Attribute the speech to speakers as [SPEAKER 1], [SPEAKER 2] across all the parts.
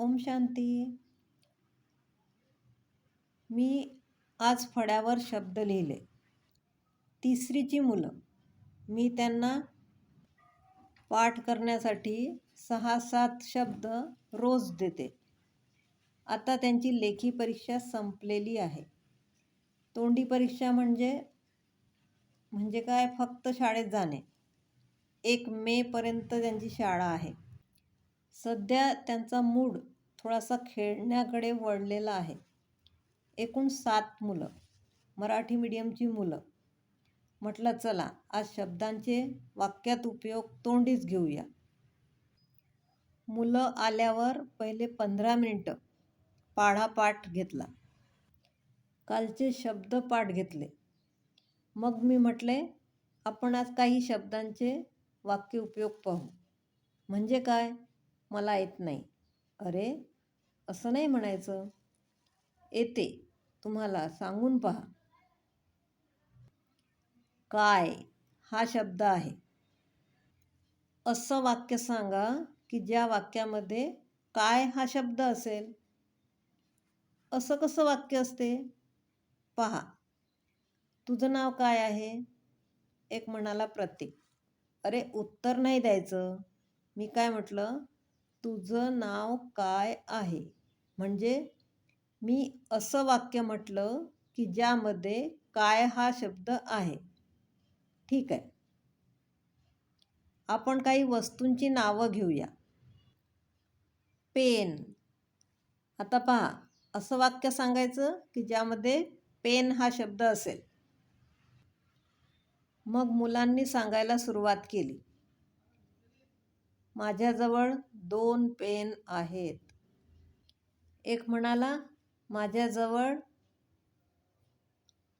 [SPEAKER 1] ओम शांती. मी आज फड्यावर शब्द लिहिले. तिसरीची मुलं. मी त्यांना पाठ करण्यासाठी सहा सात शब्द रोज देते. आता त्यांची लेखी परीक्षा संपलेली आहे. तोंडी परीक्षा म्हणजे म्हणजे काय? फक्त शाळेत जाणे. एक मेपर्यंत त्यांची शाळा आहे. सध्या त्यांचा मूड थोडासा खेळण्याकडे वळलेला आहे. एकूण सात मुलं मराठी मीडियमची मुलं. म्हटलं चला आज शब्दांचे वाक्यात उपयोग तोंडीच घेऊया. मुलं आल्यावर पहिले पंधरा मिनटं पाढापाठ घेतला. कालचे शब्द पाठ घेतले. मग मी म्हटले आपण आज काही शब्दांचे वाक्य उपयोग पाहू. म्हणजे काय? मला येत नाही. अरे असं नाही म्हणायचं. येते. तुम्हाला सांगून पहा. काय? हा शब्द आहे. असं वाक्य सांगा की ज्या वाक्यामध्ये काय हा शब्द असेल. असं कसं वाक्य असते? पहा. तुझं नाव काय आहे? एक म्हणाला प्रतीक. अरे उत्तर नाही द्यायचं. मी काय म्हटलं? तुझं नाव काय आहे? म्हणजे मी असं वाक्य म्हटलं की ज्यामध्ये काय हा शब्द आहे. ठीक आहे. आपण काही वस्तूंची नावं घेऊया. पेन. आता पहा असं वाक्य सांगायचं की ज्यामध्ये पेन हा शब्द असेल. मग मुलांनी सांगायला सुरुवात केली. माझ्याजवळ दोन पेन आहेत. एक म्हणाला माझ्याजवळ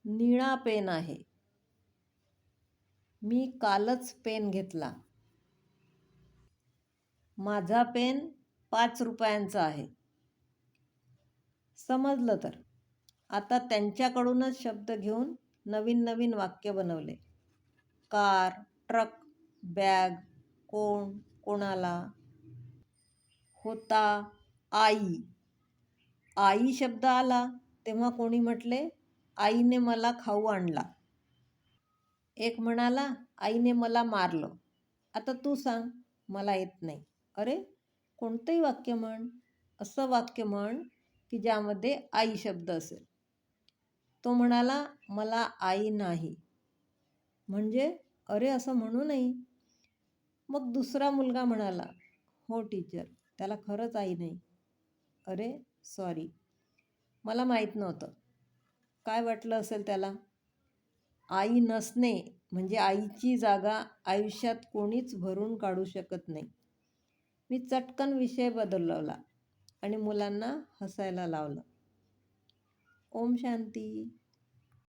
[SPEAKER 1] निळा पेन आहे. मी कालच पेन घेतला. माझा पेन पाच रुपयांचा आहे. समजलं तर. आता त्यांच्याकडूनच शब्द घेऊन नवीन नवीन वाक्य बनवले. कार ट्रक बॅग कोण कोणाला? होता आई. आई शब्द आला तेव्हा कोणी म्हटले आईने मला खाऊ आणला. एक म्हणाला आईने मला मारलं. आता तू सांग मला येत नाही. अरे कोणतंही वाक्य म्हण असं वाक्य म्हण की ज्यामध्ये आई शब्द असेल. तो म्हणाला मला आई नाही. म्हणजे अरे असं म्हणू नाही मग दुसरा मुलगा म्हणाला हो टीचर त्याला खरंच आई नाही. अरे सॉरी मला माहीत नव्हतं. काय वाटलं असेल त्याला? आई नसणे म्हणजे आईची जागा आयुष्यात कोणीच भरून काढू शकत नाही. मी चटकन विषय बदलवला आणि मुलांना हसायला लावलं. ओम शांती.